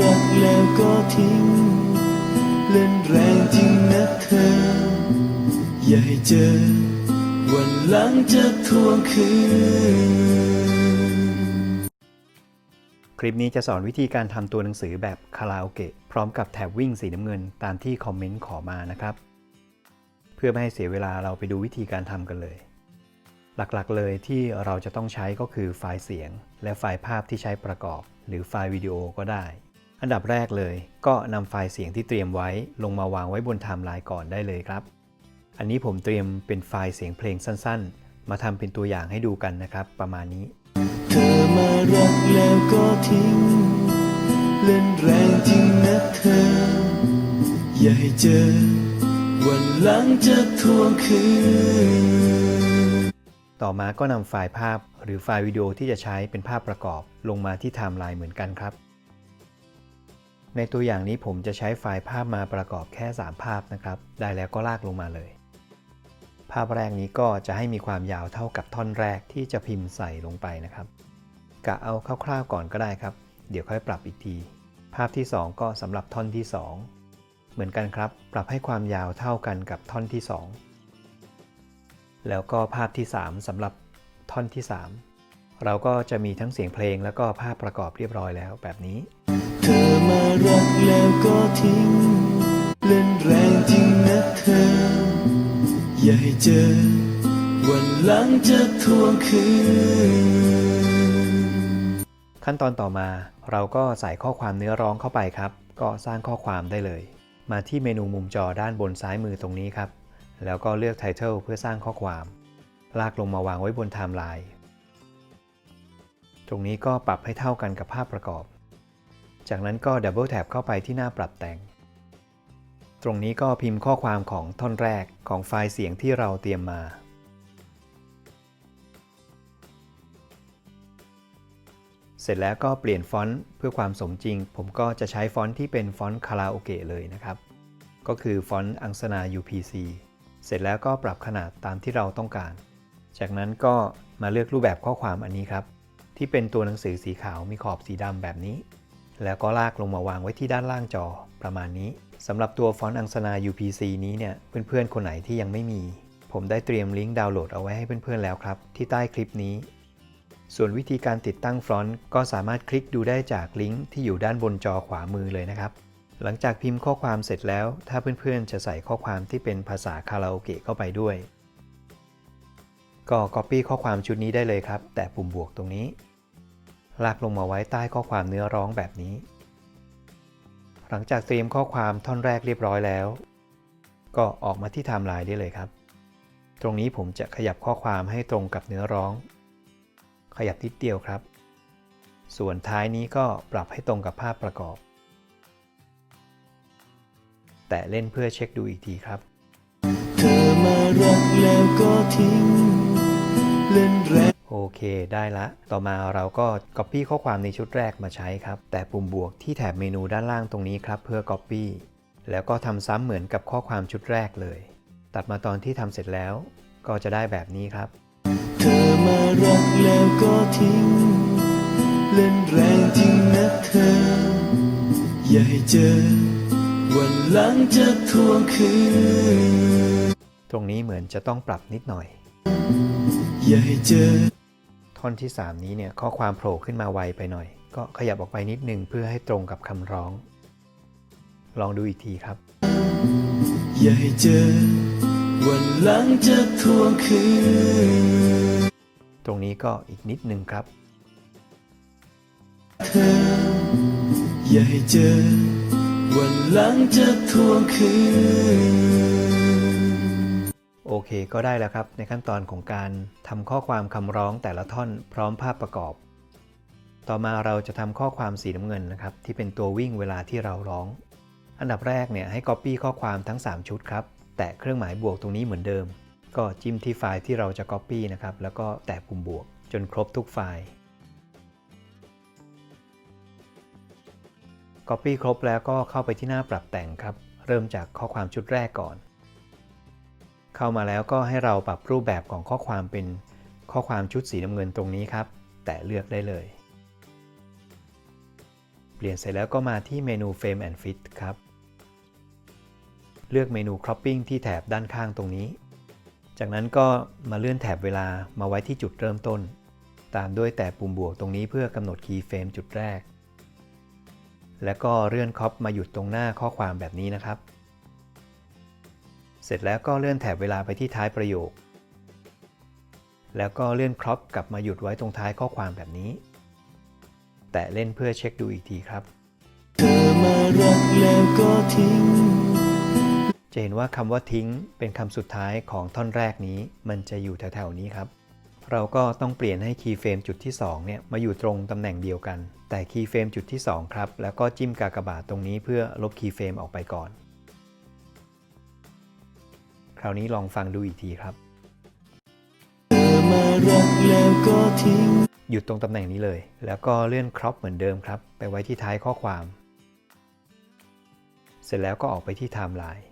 รักแล้วก็ทิ้ง เล่นแรงจริงนะเธอ อย่าให้เจอ วันหลังจะทวงคืน คลิปนี้จะสอนวิธีการทำตัวหนังสือแบบคาราโอเกะพร้อมกับแถบวิ่งสีน้ำเงินตามที่คอมเมนต์ขอมานะครับ เพื่อไม่ให้เสียเวลาเราไปดูวิธีการทำกันเลย หลักๆเลยที่เราจะต้องใช้ก็คือไฟล์เสียง และไฟล์ภาพที่ใช้ประกอบ หรือไฟล์วิดีโอก็ได้ อันดับแรกเลย ก็นำไฟล์เสียงที่เตรียมไว้ลงมาวางไว้บนไทม์ไลน์ก่อนได้เลยครับ อันนี้ผมเตรียมเป็นไฟล์เสียงเพลงสั้นๆ มาทำเป็นตัวอย่างให้ดูกันนะครับ ประมาณนี้ เธอมารักแล้วก็ทิ้ง เล่นแรงจริงนะเธอ อย่าให้เจอ วันหลังจะทวงคืน ต่อมาก็นำไฟล์ภาพหรือไฟล์วิดีโอที่จะใช้เป็นภาพประกอบลงมาที่ไทม์ไลน์เหมือนกันครับ ในตัวอย่างนี้ผมจะใช้ไฟล์ภาพมาประกอบแค่ 3 ภาพนะครับ ได้แล้วก็ลากลงมาเลย ภาพแรกนี้ก็จะให้มีความยาวเท่ากับท่อนแรกที่จะพิมพ์ใส่ลงไปนะครับกะเอาคร่าวๆก่อนก็ได้ครับ เดี๋ยวค่อยปรับอีกที ภาพที่ 2 ก็สำหรับท่อนที่ 2 เหมือนกันครับ ปรับให้ความยาวเท่ากันกับท่อนที่ 2 แล้วก็ภาพที่ 3สำหรับท่อนที่ 3 เราก็จะมีทั้งเสียงเพลงแล้วก็ภาพประกอบเรียบร้อยแล้วแบบนี้ มารักแล้วก็ทิ้ง เล่นแรงจริงนะเธอ อย่าให้เจอ วันหลังจะทวงคืน ขั้นตอนต่อมาเราก็ใส่ข้อความเนื้อร้องเข้าไปครับ ก็สร้างข้อความได้เลย มาที่เมนูมุมจอด้านบนซ้ายมือตรงนี้ครับ แล้วก็เลือก Title เพื่อสร้างข้อความ ลากลงมาวางไว้บนไทม์ไลน์ ตรงนี้ก็ปรับให้เท่ากันกับภาพประกอบ จากนั้นก็ดับเบิลแท็บเข้าไปที่หน้าปรับแต่ง ตรงนี้ก็พิมพ์ข้อความของท่อนแรกของไฟล์เสียงที่เราเตรียมมา เสร็จแล้วก็เปลี่ยนฟอนต์เพื่อความสมจริง ผมก็จะใช้ฟอนต์ที่เป็นฟอนต์คาราโอเกะเลยนะครับ ก็คือฟอนต์อังสนา UPC เสร็จแล้วก็ปรับขนาดตามที่เราต้องการ จากนั้นก็มาเลือกรูปแบบข้อความอันนี้ครับ ที่เป็นตัวหนังสือสีขาวมีขอบสีดำแบบนี้ แล้วก็ลากลงมาวางไว้ที่ด้านล่างจอประมาณนี้สำหรับตัวฟอนต์อังสนา UPC นี้เนี่ยเพื่อนๆ คนไหนที่ยังไม่มี ผมได้เตรียมลิงก์ดาวน์โหลดเอาไว้ให้เพื่อนๆแล้วครับ ที่ใต้คลิปนี้ ส่วนวิธีการติดตั้งฟอนต์ก็สามารถคลิกดูได้จากลิงก์ที่อยู่ด้านบนจอขวามือเลยนะครับ หลังจากพิมพ์ข้อความเสร็จแล้ว ถ้าเพื่อนๆ จะใส่ข้อความที่เป็นภาษาคาราโอเกะเข้าไปด้วย ก็ Copy ข้อความชุดนี้ได้เลยครับ แต่ปุ่มบวกตรงนี้ ลากลงมาไว้ใต้ข้อความเนื้อร้องแบบนี้ หลังจากเตรียมข้อความท่อนแรกเรียบร้อยแล้ว ก็ออกมาที่ไทม์ไลน์ได้เลยครับ ตรงนี้ผมจะขยับข้อความให้ตรงกับเนื้อร้อง ขยับนิดเดียวครับ ส่วนท้ายนี้ก็ปรับให้ตรงกับภาพประกอบ แต่เล่นเพื่อเช็คดูอีกทีครับ เธอมารักแล้วก็ทิ้ง เล่นแร โอเค ได้ละ ต่อมาเราก็ Copy ข้อความในชุดแรกมาใช้ครับ แต่ปุ่มบวกที่แถบเมนูด้านล่างตรงนี้ครับ เพื่อ Copy แล้วก็ทำซ้ำเหมือนกับข้อความชุดแรกเลย ตัดมาตอนที่ทำเสร็จแล้ว ก็จะได้แบบนี้ครับ เธอมารักแล้วก็ทิ้ง เล่นแรงจริงนะเธอ อย่าให้เจอ วันหลังจะทวงคืน ตรงนี้เหมือนจะต้องปรับนิดหน่อย อย่าให้เจอ ท่อนที่ 3 นี้เนี่ยข้อความโผล่ขึ้นมาไวไปหน่อย ก็ขยับออกไปนิดนึงเพื่อให้ตรงกับคำร้อง ลองดูอีกทีครับ อย่าให้เจอวันหลังจะทวงคืน ตรงนี้ก็อีกนิดนึงครับ เธอ อย่าให้เจอวันหลังจะทวงคืน โอเคก็ได้แล้วครับ ในขั้นตอนของการทำข้อความคำร้องแต่ละท่อนพร้อมภาพประกอบ ต่อมาเราจะทำข้อความสีน้ำเงินนะครับ ที่เป็นตัววิ่งเวลาที่เราร้อง อันดับแรกเนี่ยให้ Copy ข้อความทั้ง 3 ชุดครับ แตะเครื่องหมายบวกตรงนี้เหมือนเดิม ก็จิ้มที่ไฟล์ที่เราจะ Copy นะครับ แล้วก็แตะปุ่มบวก จนครบทุกไฟล์ Copy ครบแล้วก็เข้าไปที่หน้าปรับแต่งครับ เริ่มจากข้อความชุดแรกก่อน เข้ามาแล้วก็ให้เราปรับรูปแบบของข้อความเป็นข้อความชุดสีน้ำเงินตรงนี้ครับ แต่เลือกได้เลย เปลี่ยนเสร็จแล้วก็มาที่เมนู Frame and Fit ครับ เลือกเมนู Cropping ที่แถบด้านข้างตรงนี้ จากนั้นก็มาเลื่อนแถบเวลามาไว้ที่จุดเริ่มต้น ตามด้วยแต่ปุ่มบวกตรงนี้เพื่อกำหนด Keyframe จุดแรก แล้วก็เลื่อนครอปมาหยุดตรงหน้าข้อความแบบนี้นะครับ เสร็จแล้วก็เลื่อนแถบเวลาไปที่ท้ายประโยค แล้วก็เลื่อนครอปกลับมาหยุดไว้ตรงท้ายข้อความแบบนี้ แตะเล่นเพื่อเช็คดูอีกทีครับ เธอมารักแล้วก็ทิ้ง จะเห็นว่าคำว่าทิ้งเป็นคำสุดท้ายของท่อนแรกนี้ มันจะอยู่แถวๆนี้ครับ เราก็ต้องเปลี่ยนให้คีย์เฟรมจุดที่2เนี่ยมาอยู่ตรงตำแหน่งเดียวกัน แต่คีย์เฟรมจุดที่2ครับ แล้วก็จิ้มกากบาทตรงนี้เพื่อลบคีย์เฟรมออกไปก่อน คราวนี้ลองฟังดูอีกทีครับเธอมารักแล้วก็ทิ้งหยุดตรงตำแหน่งนี้เลย แล้วก็เลื่อนครอปเหมือนเดิมครับ ไปไว้ที่ท้ายข้อความ เสร็จแล้วก็ออกไปที่ไทม์ไลน์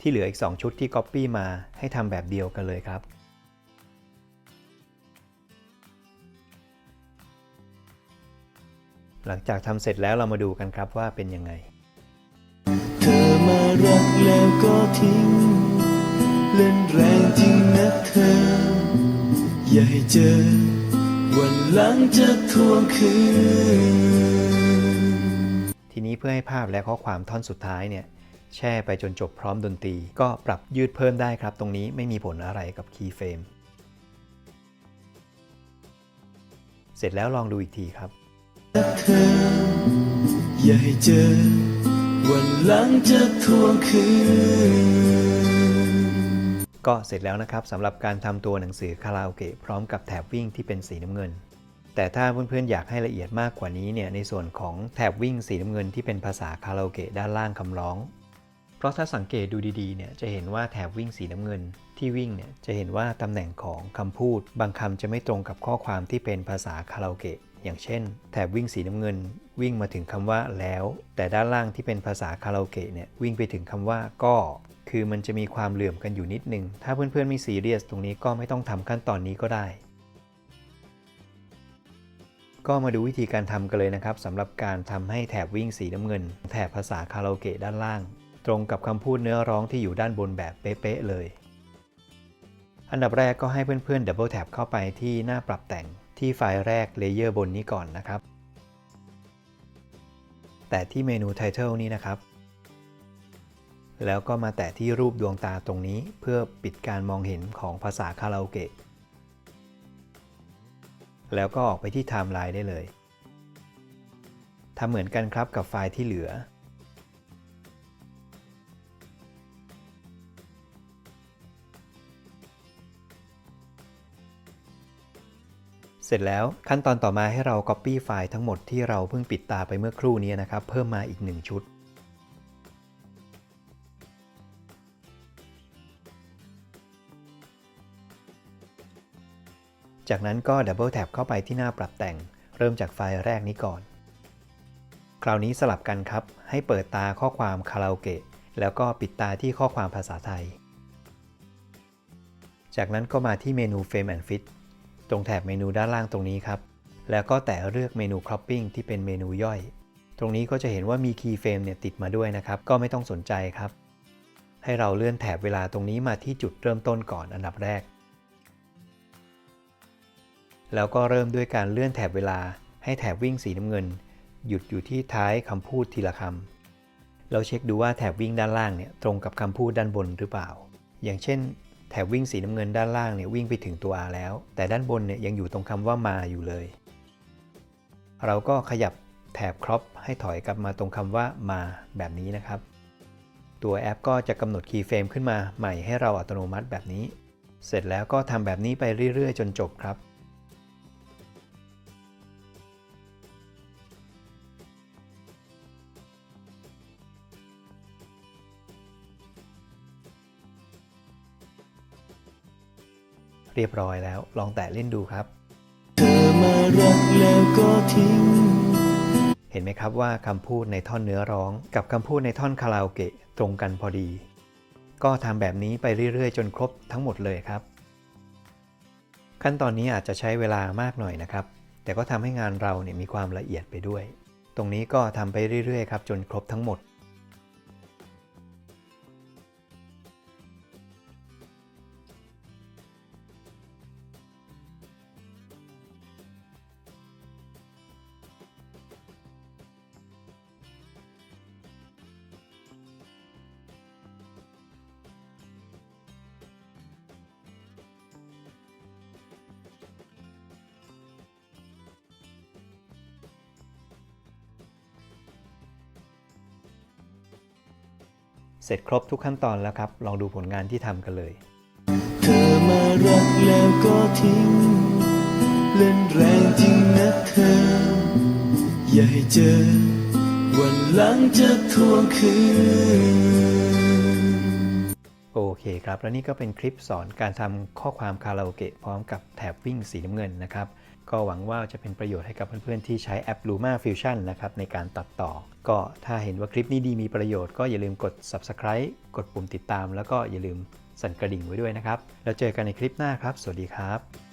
ที่เหลืออีก 2 ชุดที่ Copy มาให้ทำแบบเดียวกันเลยครับ หลังจากทำเสร็จแล้วเรามาดูกันครับว่าเป็นยังไงเธอ มารักแล้วก็ทิ้ง เล่นแรงจริงนะเธอ อย่าให้เจอ วันหลังจะทวงคืน ทีนี้เพื่อให้ภาพและข้อความท่อนสุดท้ายเนี่ยแช่ไปจนจบพร้อมดนตรี ก็ปรับยืดเพิ่มได้ครับ ตรงนี้ไม่มีผลอะไรกับคีย์เฟรมเสร็จแล้วลองดูอีกทีครับเธออย่าให้เจอ วันหลังจะทวงคืน ก็เสร็จแล้วนะครับสำหรับการทำตัวหนังสือคาราโอเกะพร้อมกับแถบวิ่งที่เป็นสีน้ำเงิน แต่ถ้าเพื่อนๆอยากให้ละเอียดมากกว่านี้เนี่ยในส่วนของแถบวิ่งสีน้ำเงินที่เป็นภาษาคาราโอเกะด้านล่างคำร้อง เพราะถ้าสังเกตดูดีๆเนี่ยจะเห็นว่าแถบวิ่งสีน้ำเงินที่วิ่งเนี่ยจะเห็นว่าตำแหน่งของคำพูด บางคำจะไม่ตรงกับข้อความที่เป็นภาษาคาราโอเกะ อย่างเช่น แถบวิ่งสีน้ำเงิน วิ่งมาถึงคำว่าแล้ว แต่ด้านล่างที่เป็นภาษาคาราโอเกะเนี่ยวิ่งไปถึงคำว่าก็ คือมันจะมีความเหลื่อมกันอยู่นิดนึง ถ้าเพื่อนๆไม่ซีเรียสตรงนี้ก็ไม่ต้องทำขั้นตอนนี้ก็ได้ ก็มาดูวิธีการทำกันเลยนะครับสำหรับการทำให้แถบวิ่งสีน้ำเงิน แถบภาษาคาราโอเกะด้านล่าง ตรงกับคำพูดเนื้อร้องที่อยู่ด้านบนแบบเป๊ะๆเลยอันดับแรกก็ให้เพื่อนๆดับเบิลแท็บเข้าไปที่หน้าปรับแต่ง ที่ไฟล์แรกเลเยอร์บนนี้ก่อนนะครับ แต่ที่เมนู Title นี้นะครับ แล้วก็มาแตะที่รูปดวงตาตรงนี้เพื่อปิดการมองเห็นของภาษาคาราโอเกะ แล้วก็ออกไปที่ไทม์ไลน์ได้เลยทำเหมือนกันครับกับไฟล์ที่เหลือ เสร็จแล้วขั้นตอนต่อมาให้เรา Copy ไฟล์ทั้งหมดที่เราเพิ่งปิดตาไปเมื่อครู่นี้นะครับ เพิ่มมาอีก 1 ชุด จากนั้นก็ดับเบิลแท็บเข้าไปที่หน้าปรับแต่ง เริ่มจากไฟล์แรกนี้ก่อน คราวนี้สลับกันครับ ให้เปิดตาข้อความคาราโอเกะแล้วก็ปิดตาที่ข้อความภาษาไทย จากนั้นก็มาที่เมนู Frame and Fit ตรงแถบเมนูด้านล่างตรงนี้ครับ แล้วก็แตะเลือกเมนู Cropping ที่เป็นเมนูย่อย ตรงนี้ก็จะเห็นว่ามี Keyframe เนี่ยติดมาด้วยนะครับ ก็ไม่ต้องสนใจครับ ให้เราเลื่อนแถบเวลาตรงนี้มาที่จุดเริ่มต้นก่อนอันดับแรก แล้วก็เริ่มด้วยการเลื่อนแถบเวลา ให้แถบวิ่งสีน้ำเงิน หยุดอยู่ที่ท้ายคำพูดทีละคำเราเช็คดูว่าแถบวิ่งด้านล่างเนี่ยตรงกับคำพูดด้านบนหรือเปล่า อย่างเช่น แถบวิ่งสีน้ำเงินด้านล่างเนี่ยวิ่งไปถึงตัว R แล้ว แต่ด้านบนเนี่ยยังอยู่ตรงคำว่ามาอยู่เลย เราก็ขยับแถบครอปให้ถอยกลับมาตรงคำว่ามาแบบนี้นะครับ ตัวแอปก็จะกำหนดคีย์เฟรมขึ้นมาใหม่ให้เราอัตโนมัติแบบนี้ เสร็จแล้วก็ทำแบบนี้ไปเรื่อยๆ จนจบครับ เรียบร้อยแล้ว ลองแตะเล่นดูครับเธอมารักแล้วก็ทิ้งเห็นไหมครับว่าคำพูดในท่อนเนื้อร้อง กับคำพูดในท่อนคาราโอเกะตรงกันพอดี ก็ทำแบบนี้ไปเรื่อยๆ จนครบทั้งหมดเลยครับ ขั้นตอนนี้อาจจะใช้เวลามากหน่อยนะครับ แต่ก็ทำให้งานเราเนี่ยมีความละเอียดไปด้วย ตรงนี้ก็ทำไปเรื่อยๆ ครับ จนครบทั้งหมด เสร็จครบทุกขั้นตอนแล้วครับ ลองดูผลงานที่ทำกันเลย เธอมารักแล้วก็ทิ้ง เล่นแรงจริงนะเธอ อย่าให้เจอ วันหลังจะทวงคืน โอเคครับ และนี่ก็เป็นคลิปสอนการทำข้อความคาราโอเกะพร้อมกับแถบวิ่งสีน้ำเงินนะครับ ก็หวังว่าจะเป็นประโยชน์ให้กับเพื่อนๆที่ใช้แอป Luma Fusion นะครับในการตัดต่อ ก็ถ้าเห็นว่าคลิปนี้ดีมีประโยชน์ก็อย่าลืมกด Subscribe กดปุ่มติดตาม แล้วก็อย่าลืมสั่นกระดิ่งไว้ด้วยนะครับ แล้วเจอกันในคลิปหน้าครับ สวัสดีครับ